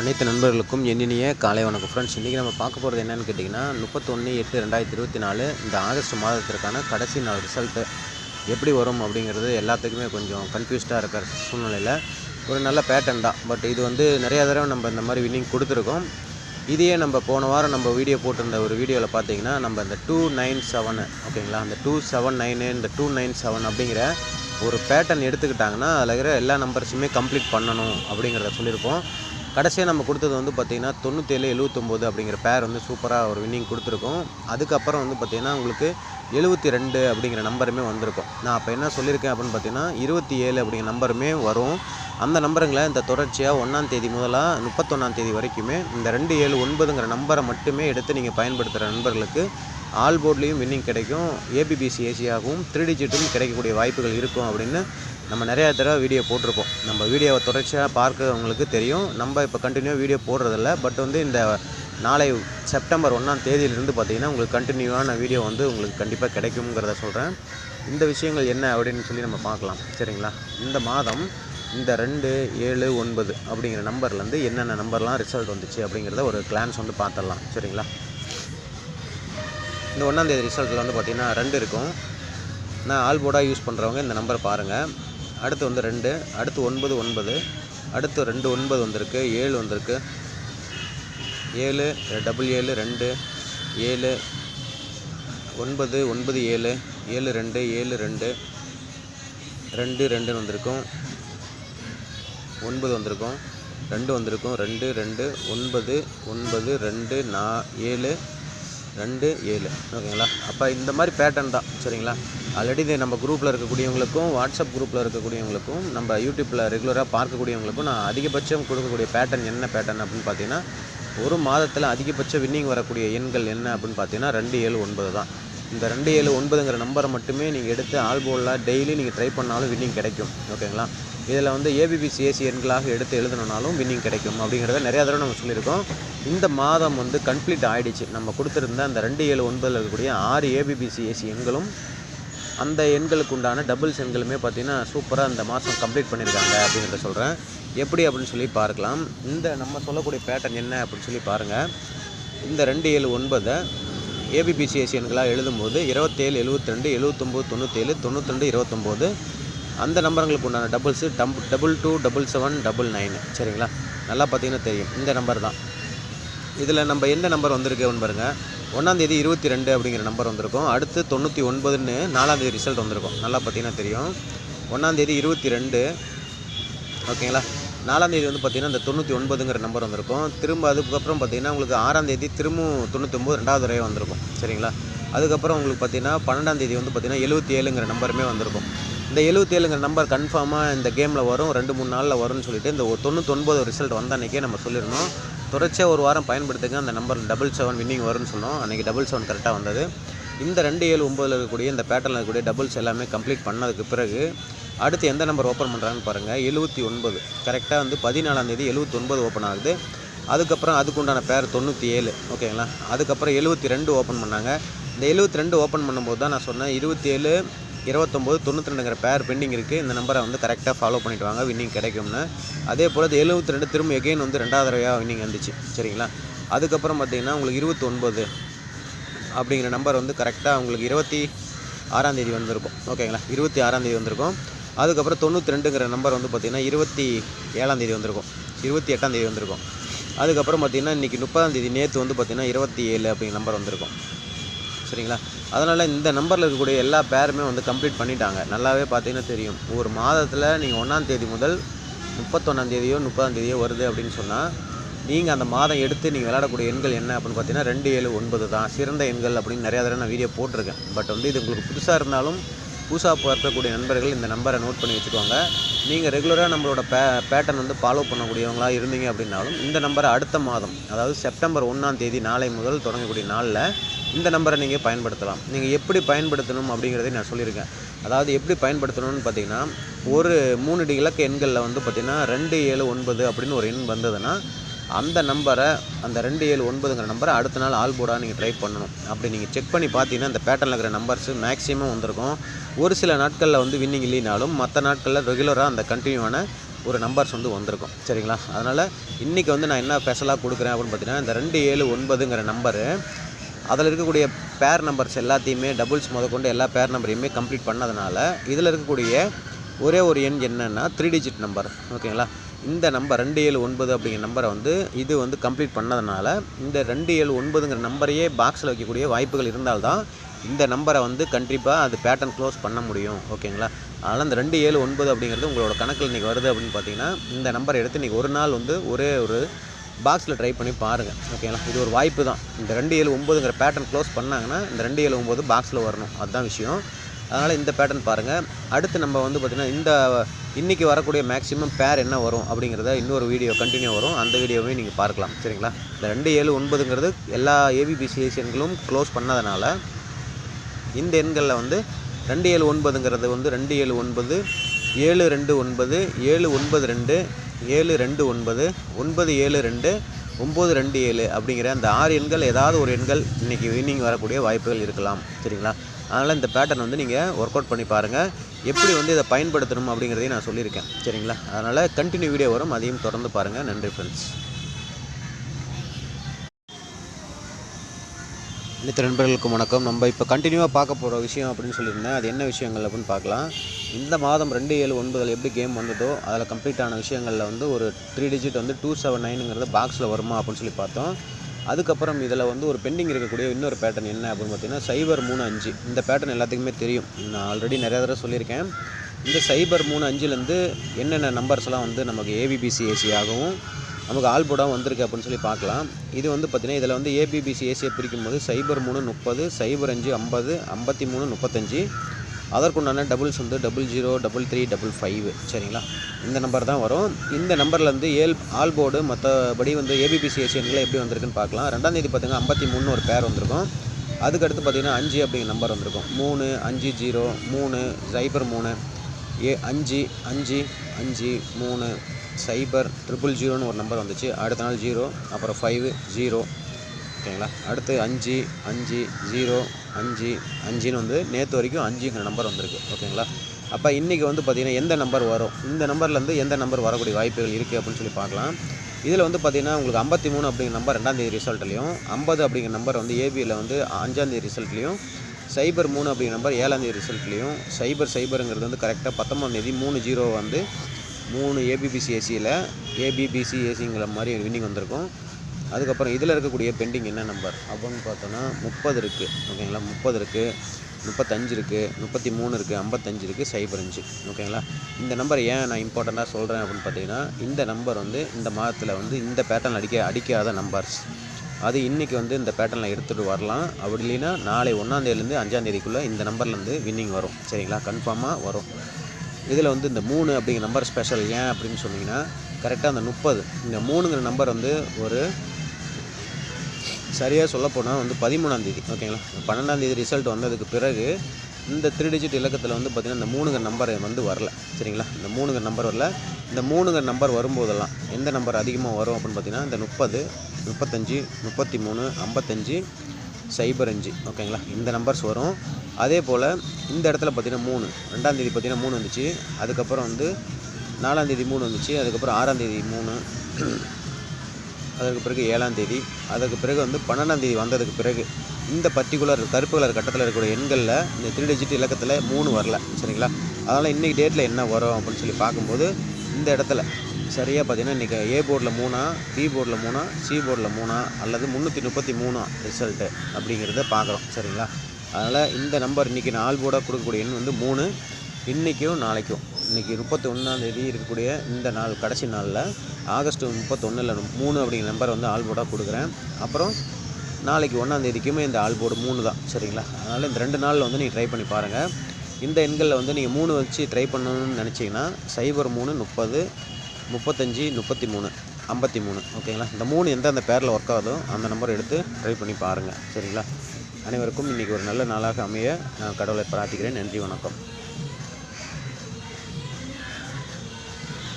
அனைத்து நண்பர்களுக்கும் எண்ணினிய காலை வணக்கம். ஃப்ரெண்ட்ஸ் இன்றைக்கி நம்ம பார்க்க போகிறது என்னென்னு கேட்டிங்கன்னா முப்பத்தொன்று எட்டு ரெண்டாயிரத்தி இருபத்தி நாலு இந்த ஆகஸ்ட் மாதத்திற்கான கடைசி நாள் ரிசல்ட்டு எப்படி வரும் அப்படிங்கிறது எல்லாத்துக்குமே கொஞ்சம் கன்ஃபியூஸ்டாக இருக்கிற சூழ்நிலையில் ஒரு நல்ல பேட்டர்ன் தான். பட் இது வந்து நிறையா தடவை நம்ம இந்த மாதிரி வின்னிங் கொடுத்துருக்கோம். இதையே நம்ம போன வாரம் நம்ம வீடியோ போட்டிருந்த ஒரு வீடியோவில் பார்த்தீங்கன்னா நம்ம இந்த டூ நைன் செவனு ஓகேங்களா? அந்த டூ செவன் நைனு இந்த டூ நைன் செவன் அப்படிங்கிற ஒரு பேட்டர்ன் எடுத்துக்கிட்டாங்கன்னா அதில் இருக்கிற எல்லா நம்பர்ஸுமே கம்ப்ளீட் பண்ணணும் அப்படிங்கிறத சொல்லியிருப்போம். கடைசியாக நம்ம கொடுத்தது வந்து பார்த்திங்கன்னா தொண்ணூற்றேழு எழுபத்தொம்போது அப்படிங்கிற பேர் வந்து சூப்பராக ஒரு வின்னிங் கொடுத்துருக்கோம். அதுக்கப்புறம் வந்து பார்த்திங்கன்னா உங்களுக்கு எழுபத்தி ரெண்டு அப்படிங்கிற நம்பருமே வந்திருக்கும். நான் அப்போ என்ன சொல்லியிருக்கேன் அப்படின்னு பார்த்தீங்கன்னா இருபத்தி ஏழு அப்படிங்கிற நம்பருமே வரும். அந்த நம்பருங்களை இந்த தொடர்ச்சியாக ஒன்றாம் தேதி முதலாக முப்பத்தொன்னாம் தேதி வரைக்குமே இந்த ரெண்டு ஏழு ஒன்பதுங்கிற நம்பரை மட்டுமே எடுத்து நீங்கள் பயன்படுத்துகிற நண்பர்களுக்கு ஆல் போர்ட்லேயும் வின்னிங் கிடைக்கும். ஏபிபிசி ஏசியாகவும் த்ரீ டிஜிட்டும் கிடைக்கக்கூடிய வாய்ப்புகள் இருக்கும் அப்படின்னு நம்ம நிறையா தடவை வீடியோ போட்டிருப்போம். நம்ம வீடியோவை தொடர்ச்சியாக பார்க்கறவங்களுக்கு தெரியும். நம்ம இப்போ கண்டினியூ வீடியோ போடுறதில்ல. பட் வந்து இந்த நாளை செப்டம்பர் ஒன்றாம் தேதியிலிருந்து பார்த்தீங்கன்னா உங்களுக்கு கண்டினியூவான வீடியோ வந்து உங்களுக்கு கண்டிப்பாக கிடைக்குங்கிறத சொல்கிறேன் இந்த விஷயங்கள் என்ன அப்படின்னு சொல்லி நம்ம பார்க்கலாம். சரிங்களா? இந்த மாதம் இந்த ரெண்டு ஏழு ஒன்பது அப்படிங்கிற நம்பர்லேருந்து என்னென்ன நம்பர்லாம் ரிசல்ட் வந்துச்சு அப்படிங்கிறத ஒரு கிளான்ஸ் வந்து பார்த்துடலாம். சரிங்களா? இந்த ஒன்றாந்தேதி ரிசல்ட்டில் வந்து பார்த்திங்கன்னா ரெண்டு இருக்கும். நான் ஆல் போர்டாக யூஸ் பண்ணுறவங்க இந்த நம்பரை பாருங்கள் அடுத்து வந்து ரெண்டு அடுத்து ஒன்பது ஒன்பது அடுத்து ரெண்டு ஒன்பது வந்திருக்கு ஏழு வந்திருக்கு. ஏழு டபுள் ஏழு ரெண்டு ஏழு ஒன்பது ஒன்பது ஏழு ஏழு ரெண்டு ஏழு ரெண்டு ரெண்டு ரெண்டுன்னு வந்திருக்கும். ஒன்பது வந்திருக்கும் ரெண்டு வந்திருக்கும் ரெண்டு ரெண்டு ஒன்பது ஒன்பது ரெண்டு நா ஏழு ரெண்டு ஏழு. ஓகேங்களா? அப்போ இந்த மாதிரி பேட்டர்ன் தான். சரிங்களா? ஆல்ரெடி இது நம்ம குரூப்பில் இருக்கக்கூடியவங்களுக்கும் வாட்ஸ்அப் குரூப்பில் இருக்கக்கூடியவங்களுக்கும் நம்ம யூடியூப்பில் ரெகுலராக பார்க்கக்கூடியவங்களுக்கும் நான் அதிகபட்சம் கொடுக்கக்கூடிய பேட்டர்ன் என்ன பேட்டர்ன் அப்படின்னு பார்த்தீங்கன்னா ஒரு மாதத்தில் அதிகபட்ச வின்னிங் வரக்கூடிய எண்கள் என்ன அப்படின்னு பார்த்தீங்கன்னா ரெண்டு ஏழு ஒன்பது தான். இந்த ரெண்டு ஏழு ஒன்பதுங்கிற நம்பரை மட்டுமே நீங்கள் எடுத்து ஆல்போலில் டெய்லி நீங்கள் ட்ரை பண்ணாலும் வின்னிங் கிடைக்கும். ஓகேங்களா? இதில் வந்து ஏபிபிசி ஏசி எண்களாக எடுத்து எழுதணுனாலும் வின்னிங் கிடைக்கும் அப்படிங்கிறத நிறையா தடவை நம்ம சொல்லியிருக்கோம். இந்த மாதம் வந்து கம்ப்ளீட் ஆகிடுச்சு நம்ம கொடுத்துருந்த அந்த ரெண்டு ஏழு ஒன்பதில் இருக்கக்கூடிய ஆறு ஏபிபிசி ஏசி எண்களும் அந்த எண்களுக்கு உண்டான டபுள்ஸ் எண்களுமே பார்த்திங்கன்னா சூப்பராக இந்த மாதம் கம்ப்ளீட் பண்ணியிருக்காங்க அப்படிங்கிறத சொல்கிறேன் எப்படி அப்படின்னு சொல்லி பார்க்கலாம். இந்த நம்ம சொல்லக்கூடிய பேட்டர்ன் என்ன அப்படின்னு சொல்லி பாருங்கள் இந்த ரெண்டு ஏழு ஒன்பதை ஏபிபிசிஎஸ்சி எண்களாக எழுதும்போது இருபத்தேழு எழுபத்தி ரெண்டு எழுபத்தொம்போது தொண்ணூற்றேழு தொண்ணூற்றி இருபத்தொம்போது. அந்த நம்பர்களுக்கு உண்டான டபுள்ஸு டம் double two double seven double nine சரிங்களா? நல்லா பார்த்தீங்கன்னா தெரியும். இந்த நம்பர் தான். இதில் நம்ம எந்த நம்பர் வந்திருக்குன்னு பாருங்கள் ஒன்றாந்தேதி இருபத்தி ரெண்டு அப்படிங்கிற நம்பர் வந்திருக்கும். அடுத்து தொண்ணூற்றி ஒன்பதுன்னு நாலாந்தேதி ரிசல்ட் வந்திருக்கும். நல்லா பார்த்தீங்கன்னா தெரியும். ஒன்றாந்தேதி இருபத்தி ரெண்டு ஓகேங்களா? நாலாந்தேதி வந்து பார்த்திங்கன்னா இந்த தொண்ணூற்றி ஒன்பதுங்கிற நம்பர் வந்திருக்கும். திரும்ப அதுக்கப்புறம் பார்த்திங்கன்னா உங்களுக்கு ஆறாந்தேதி திரும்பவும் தொண்ணூற்றொம்பது ரெண்டாவது தடவை வந்திருக்கும். சரிங்களா? அதுக்கப்புறம் உங்களுக்கு பார்த்திங்கன்னா பன்னெண்டாந்தேதி வந்து பார்த்திங்கன்னா எழுபத்தி ஏழுங்கிற நம்பருமே வந்திருக்கும். இந்த எழுபத்தி ஏழுங்கிற நம்பர் கன்ஃபார்மாக இந்த கேமில் வரும். ரெண்டு மூணு நாளில் வரும்னு சொல்லிட்டு இந்த ஒரு தொண்ணூத்தொன்பது ரிசல்ட் வந்த அன்றைக்கே நம்ம சொல்லிடணும். தொடர்ச்சியாக ஒரு வாரம் பயன்படுத்துங்க அந்த நம்பர் டபுள் செவன் வின்னிங் வரும்னு சொன்னோம். அன்றைக்கி டபுள் செவன் கரெக்டாக வந்தது. இந்த ரெண்டு ஏழு ஒம்பதில் இருக்கக்கூடிய இந்த பேட்டர்னில் இருக்கக்கூடிய டபுள்ஸ் எல்லாமே கம்ப்ளீட் பண்ணதுக்கு பிறகு அடுத்து எந்த நம்பர் ஓப்பன் பண்ணுறாங்கன்னு பாருங்கள் எழுபத்தி ஒன்பது. கரெக்டாக வந்து பதினாலாந்தேதி எழுபத்தி ஒன்பது ஓப்பன் ஆகுது. அதுக்கப்புறம் அதுக்கு உண்டான பேர் தொண்ணூற்றி ஏழு ஓகேங்களா? அதுக்கப்புறம் எழுபத்தி ரெண்டு ஓப்பன் பண்ணாங்க. இந்த எழுபத்தி ரெண்டு ஓப்பன் பண்ணும்போது தான் நான் சொன்னேன் இருபத்தி ஏழு இருபத்தொம்போது தொண்ணூற்றி ரெண்டுங்கிற பேர் பெண்டிங் இருக்குது இந்த நம்பரை வந்து கரெக்டாக ஃபாலோ பண்ணிட்டு வாங்க வின்னிங் கிடைக்கும்னு. அதே போல் இது எழுபத்தி ரெண்டு திரும்ப எகெயின் வந்து ரெண்டாவது தடவையாக வின்னிங் வந்துச்சு. சரிங்களா? அதுக்கப்புறம் பார்த்தீங்கன்னா உங்களுக்கு இருபத்தொன்பது அப்படிங்கிற நம்பர் வந்து கரெக்டாக உங்களுக்கு இருபத்தி ஆறாந்தேதி வந்திருக்கும். ஓகேங்களா? இருபத்தி ஆறாந்தேதி வந்திருக்கும். அதுக்கப்புறம் தொண்ணூற்றி ரெண்டுங்கிற நம்பர் வந்து பார்த்திங்கன்னா இருபத்தி ஏழாந்தேதி வந்திருக்கும். இருபத்தி எட்டாந்தேதி வந்திருக்கும். அதுக்கப்புறம் பார்த்திங்கன்னா இன்றைக்கி முப்பதாந்தேதி நேற்று வந்து பார்த்திங்கன்னா இருபத்தி ஏழு அப்படிங்கிற நம்பர் வந்திருக்கும். சரிங்களா? அதனால் இந்த நம்பரில் இருக்கக்கூடிய எல்லா பேருமே வந்து கம்ப்ளீட் பண்ணிட்டாங்க. நல்லாவே பார்த்தீங்கன்னா தெரியும். ஒரு மாதத்தில் நீங்கள் ஒன்றாந்தேதி முதல் முப்பத்தொன்னாந்தேதியோ முப்பதாந்தேதியோ வருது அப்படின்னு சொன்னால் நீங்கள் அந்த மாதம் எடுத்து நீங்கள் விளையாடக்கூடிய எண்கள் என்ன அப்படின்னு பார்த்தீங்கன்னா ரெண்டு ஏழு ஒன்பது தான். சிறந்த எண்கள் அப்படின்னு நிறையா தடவை நான் வீடியோ போட்டிருக்கேன். பட் வந்து இது உங்களுக்கு புதுசாக இருந்தாலும் புதுசாக பார்க்கக்கூடிய நண்பர்கள் இந்த நம்பரை நோட் பண்ணி வச்சுக்கோங்க. நீங்கள் ரெகுலராக நம்மளோட பே பேட்டர்ன் வந்து ஃபாலோ பண்ணக்கூடியவங்களாக இருந்தீங்க அப்படின்னாலும் இந்த நம்பரை அடுத்த மாதம் அதாவது செப்டம்பர் ஒன்றாம் தேதி நாளை முதல் தொடங்கக்கூடிய நாளில் இந்த நம்பரை நீங்கள் பயன்படுத்தலாம். நீங்கள் எப்படி பயன்படுத்தணும் அப்படிங்கிறதை நான் சொல்லியிருக்கேன். அதாவது எப்படி பயன்படுத்தணும்னு பார்த்தீங்கன்னா ஒரு மூணு இலக்க எண்களில் வந்து பார்த்திங்கன்னா ரெண்டு ஏழு ஒன்பது அப்படின்னு ஒரு எண் வந்ததுன்னா அந்த நம்பரை அந்த ரெண்டு ஏழு ஒன்பதுங்கிற நம்பரை அடுத்த நாள் ஆல் போர்டாக நீங்கள் ட்ரை பண்ணணும். அப்படி நீங்கள் செக் பண்ணி பார்த்தீங்கன்னா அந்த பேட்டர்னில் இருக்கிற நம்பர்ஸ் மேக்ஸிமம் வந்திருக்கும். ஒரு சில நாட்களில் வந்து வின்னிங் இல்லைனாலும் மற்ற நாட்களில் ரெகுலராக அந்த கண்டினியூவான ஒரு நம்பர்ஸ் வந்து வந்திருக்கும். சரிங்களா? அதனால் இன்றைக்கி வந்து நான் என்ன ஸ்பெஷலாக கொடுக்குறேன் அப்படின்னு பார்த்தீங்கன்னா இந்த ரெண்டு ஏழு ஒன்பதுங்கிற நம்பரு அதில் இருக்கக்கூடிய பேர் நம்பர்ஸ் எல்லாத்தையுமே டபுள்ஸ் முதற்கொண்டு எல்லா பேர் நம்பரையுமே கம்ப்ளீட் பண்ணதுனால இதில் இருக்கக்கூடிய ஒரே ஒரு எண் என்னென்னா த்ரீ டிஜிட் நம்பர் ஓகேங்களா? இந்த நம்பர் ரெண்டு ஏழு ஒன்பது அப்படிங்கிற நம்பரை வந்து இது வந்து கம்ப்ளீட் பண்ணதுனால இந்த ரெண்டு ஏழு ஒன்பதுங்கிற நம்பரையே பாக்ஸில் வைக்கக்கூடிய வாய்ப்புகள் இருந்தால்தான் இந்த நம்பரை வந்து கண்டிப்பாக அது பேட்டர்ன் க்ளோஸ் பண்ண முடியும். ஓகேங்களா அதனால் இந்த ரெண்டு ஏழு ஒன்பது அப்படிங்கிறது உங்களோட கணக்கில் இன்றைக்கி வருது அப்படின்னு பார்த்தீங்கன்னா இந்த நம்பரை எடுத்து இன்றைக்கி ஒரு நாள் வந்து ஒரே ஒரு பாக்ஸில் ட்ரை பண்ணி பாருங்கள் ஓகேங்களா இது ஒரு வாய்ப்பு தான் இந்த ரெண்டு ஏழு ஒம்பதுங்கிற பேட்டர்ன் க்ளோஸ் பண்ணாங்கன்னா இந்த ரெண்டு ஏழு ஒம்பது பாக்ஸில் வரணும். அதுதான் விஷயம். அதனால் இந்த பேட்டர்ன் பாருங்கள் அடுத்து நம்ம வந்து பார்த்திங்கன்னா இந்த இன்றைக்கி வரக்கூடிய மேக்ஸிமம் பேர் என்ன வரும் அப்படிங்கிறத இன்னொரு வீடியோ கண்டினியூ வரும். அந்த வீடியோவையும் நீங்கள் பார்க்கலாம். சரிங்களா? இந்த ரெண்டு ஏழு ஒன்பதுங்கிறது எல்லா ஏபிபிசிஎஸ் எண்களும் க்ளோஸ் பண்ணதுனால இந்த எண்களில் வந்து ரெண்டு ஏழு ஒன்பதுங்கிறது வந்து ரெண்டு ஏழு ஒன்பது ஏழு ரெண்டு ஒன்பது ஏழு ஒன்பது ரெண்டு ஏழு ரெண்டு ஒன்பது ஒன்பது ஏழு ரெண்டு ஒம்பது ரெண்டு ஏழு அப்படிங்கிற அந்த ஆறு எண்கள் ஏதாவது ஒரு எண்கள் இன்றைக்கி வின்னிங் வரக்கூடிய வாய்ப்புகள் இருக்கலாம். சரிங்களா? அதனால் இந்த பேட்டர்ன் வந்து நீங்கள் ஒர்க் அவுட் பண்ணி பாருங்கள் எப்படி வந்து இதை பயன்படுத்தணும் அப்படிங்கிறதையும் நான் சொல்லியிருக்கேன். சரிங்களா? அதனால் கண்டினியூ வீடியோ வரும். அதையும் தொடர்ந்து பாருங்கள் நன்றி ஃப்ரெண்ட்ஸ் அனைத்து நண்பர்களுக்கும் வணக்கம். நம்ம இப்போ கண்டினியூவாக பார்க்க போகிற விஷயம் அப்படின்னு சொல்லியிருந்தேன். அது என்ன விஷயங்கள் அப்படின்னு பார்க்கலாம். இந்த மாதம் ரெண்டு ஏழு ஒன்பதில் எப்படி கேம் வந்ததோ அதில் கம்ப்ளீட் ஆன விஷயங்களில் வந்து ஒரு த்ரீ டிஜிட் வந்து டூ செவன் நைனுங்கிறது பாக்ஸில் வருமா அப்படின்னு சொல்லி பார்த்தோம். அதுக்கப்புறம் இதில் வந்து ஒரு பெண்டிங் இருக்கக்கூடிய இன்னொரு பேட்டர்ன் என்ன அப்படின்னு பார்த்தீங்கன்னா சைபர் மூணு அஞ்சு. இந்த பேட்டர்ன் எல்லாத்துக்குமே தெரியும். நான் ஆல்ரெடி நிறைய தடவை சொல்லியிருக்கேன். இந்த சைபர் மூணு அஞ்சுலேருந்து என்னென்ன நம்பர்ஸ்லாம் வந்து நமக்கு ஏபிபிசி ஆகவும் நமக்கு ஆல்போடாக வந்திருக்கு அப்படின்னு சொல்லி பார்க்கலாம். இது வந்து பார்த்திங்கன்னா இதில் வந்து ஏபிபிசி ஏசியை பிரிக்கும் போது சைபர் மூணு முப்பது சைபர் அஞ்சு ஐம்பது ஐம்பத்தி மூணு முப்பத்தஞ்சு. அதற்குண்டான டபுள்ஸ் வந்து double zero double three double five சரிங்களா? இந்த நம்பர் தான் வரும். இந்த நம்பர்லேருந்து ஏல் ஆல் போர்டு மற்றபடி வந்து ஏபிபிசி ஏசியன்களை எப்படி வந்திருக்குன்னு பார்க்கலாம். ரெண்டாம் தேதி பார்த்திங்கன்னா ஐம்பத்தி மூணு ஒரு பேர் வந்திருக்கும். அதுக்கடுத்து பார்த்திங்கன்னா அஞ்சு அப்படிங்கிற நம்பர் வந்திருக்கும். மூணு அஞ்சு ஜீரோ மூணு சைபர் மூணு. ஏ அஞ்சு அஞ்சு அஞ்சு மூணு சைபர் ட்ரிபிள் ஜீரோன்னு ஒரு நம்பர் வந்துச்சு. அடுத்த நாள் ஜீரோ அப்புறம் ஃபைவ் ஜீரோ ஓகேங்களா? அடுத்து அஞ்சு அஞ்சு ஜீரோ அஞ்சு அஞ்சுன்னு வந்து நேற்று வரைக்கும் அஞ்சுங்கிற நம்பர் வந்திருக்கு. ஓகேங்களா? அப்போ இன்றைக்கி வந்து பார்த்திங்கன்னா எந்த நம்பர் வரும்? இந்த நம்பர்லேருந்து எந்த நம்பர் வரக்கூடிய வாய்ப்புகள் இருக்குது அப்படின்னு சொல்லி பார்க்கலாம். இதில் வந்து பார்த்திங்கன்னா உங்களுக்கு ஐம்பத்தி மூணு அப்படிங்கிற நம்பர் ரெண்டாந்தேதி ரிசல்ட்லையும் ஐம்பது அப்படிங்கிற நம்பர் வந்து ஏபியில் வந்து அஞ்சாந்தேதி ரிசல்ட்லையும் சைபர் மூணு அப்படிங்கிற நம்பர் ஏழாந்தேதி ரிசல்ட்லையும் சைபர் சைபருங்கிறது வந்து கரெக்டாக பத்தொம்பதாந்தேதி மூணு ஜீரோ வந்து மூணு ஏபிபிசி ஏசியில் ஏபிபிசி ஏசிங்கிற மாதிரி வின்னிங் வந்திருக்கும். அதுக்கப்புறம் இதில் இருக்கக்கூடிய பெண்டிங் என்ன நம்பர்? அப்படின்னு பார்த்தோன்னா முப்பது இருக்குது ஓகேங்களா முப்பது இருக்குது முப்பத்தஞ்சு இருக்குது முப்பத்தி மூணு இருக்குது ஐம்பத்தஞ்சு இருக்குது சைபர் அஞ்சு. ஓகேங்களா இந்த நம்பர் ஏன் நான் இம்பார்ட்டண்ட்டாக சொல்கிறேன் அப்படின்னு பார்த்தீங்கன்னா இந்த நம்பர் வந்து இந்த மாதத்தில் வந்து இந்த பேட்டர்ன் அடிக்க அடிக்காத நம்பர்ஸ் அது இன்றைக்கி வந்து இந்த பேட்டர்னில் எடுத்துகிட்டு வரலாம். அப்படி இல்லைன்னா நாளை ஒன்றாந்தேதிலேருந்து அஞ்சாந்தேதிக்குள்ளே இந்த நம்பர்லேருந்து வின்னிங் வரும். சரிங்களா? கன்ஃபார்மாக வரும். இதில் வந்து இந்த மூணு அப்படிங்கிற நம்பர் ஸ்பெஷல் ஏன் அப்படின்னு சொன்னிங்கன்னா கரெக்டாக அந்த முப்பது. இந்த மூணுங்கிற நம்பர் வந்து ஒரு சரியாக சொல்லப்போனால் வந்து பதிமூணாந்தேதி ஓகேங்களா? பன்னெண்டாந்தேதி ரிசல்ட் வந்ததுக்கு பிறகு இந்த த்ரீ டிஜிட் இலக்கத்தில் வந்து பார்த்திங்கன்னா இந்த மூணுங்க நம்பர் வந்து வரல. சரிங்களா? இந்த மூணுங்க நம்பர் வரல. இந்த மூணுங்க நம்பர் வரும்போதெல்லாம் எந்த நம்பர் அதிகமாக வரும் அப்படின்னு பார்த்தீங்கன்னா இந்த முப்பது முப்பத்தஞ்சு முப்பத்தி மூணு ஐம்பத்தஞ்சு சைபர் அஞ்சு ஓகேங்களா? இந்த நம்பர்ஸ் வரும். அதே போல் இந்த இடத்துல பார்த்திங்கன்னா மூணு ரெண்டாந்தேதி பார்த்திங்கன்னா மூணு வந்துச்சு. அதுக்கப்புறம் வந்து நாலாந்தேதி மூணு வந்துச்சு. அதுக்கப்புறம் ஆறாந்தேதி மூணு அதற்கு பிறகு ஏழாம் தேதி அதற்கு பிறகு வந்து பன்னெண்டாம் தேதி வந்ததுக்கு பிறகு இந்த பர்டிகுலர் கருப்பு கலர் கட்டத்தில் இருக்கக்கூடிய எண்களில் இந்த த்ரீ டிஜிட் இலக்கத்தில் மூணு வரல சரிங்களா? அதனால் இன்றைக்கி டேட்டில் என்ன வரும் அப்படின்னு சொல்லி பார்க்கும்போது இந்த இடத்துல சரியாக பார்த்தீங்கன்னா இன்றைக்கி ஏ போர்டில் மூணா பி போர்டில் மூணா சி போர்டில் மூணா அல்லது முந்நூற்றி முப்பத்தி மூணா ரிசல்ட்டு அப்படிங்கிறத பார்க்குறோம் சரிங்களா? அதனால் இந்த நம்பர் இன்றைக்கி நாலு போர்டாக கொடுக்கக்கூடிய எண் வந்து மூணு இன்றைக்கும் நாளைக்கும். இன்றைக்கி முப்பத்தி ஒன்றாந்தேதி இருக்கக்கூடிய இந்த நாள் கடைசி நாளில் ஆகஸ்ட் முப்பத்தொன்னில் மூணு அப்படிங்கிற நம்பர் வந்து ஆல் போர்டாக கொடுக்குறேன். அப்புறம் நாளைக்கு ஒன்றாந்தேதிக்குமே இந்த ஆல் போர்டு மூணு தான் சரிங்களா? அதனால் இந்த ரெண்டு நாளில் வந்து நீங்கள் ட்ரை பண்ணி பாருங்கள் இந்த எண்களில் வந்து நீங்கள் மூணு வச்சு ட்ரை பண்ணணும்னு நினச்சிங்கன்னா சைபர் மூணு முப்பது முப்பத்தஞ்சு முப்பத்தி மூணு ஐம்பத்தி மூணு ஓகேங்களா? இந்த மூணு எந்தெந்த பேரில் ஒர்க் ஆகுதோ அந்த நம்பர் எடுத்து ட்ரை பண்ணி பாருங்கள் சரிங்களா? அனைவருக்கும் இன்றைக்கி ஒரு நல்ல நாளாக அமைய நான் கடவுளை பிரார்த்திக்கிறேன். நன்றி வணக்கம்.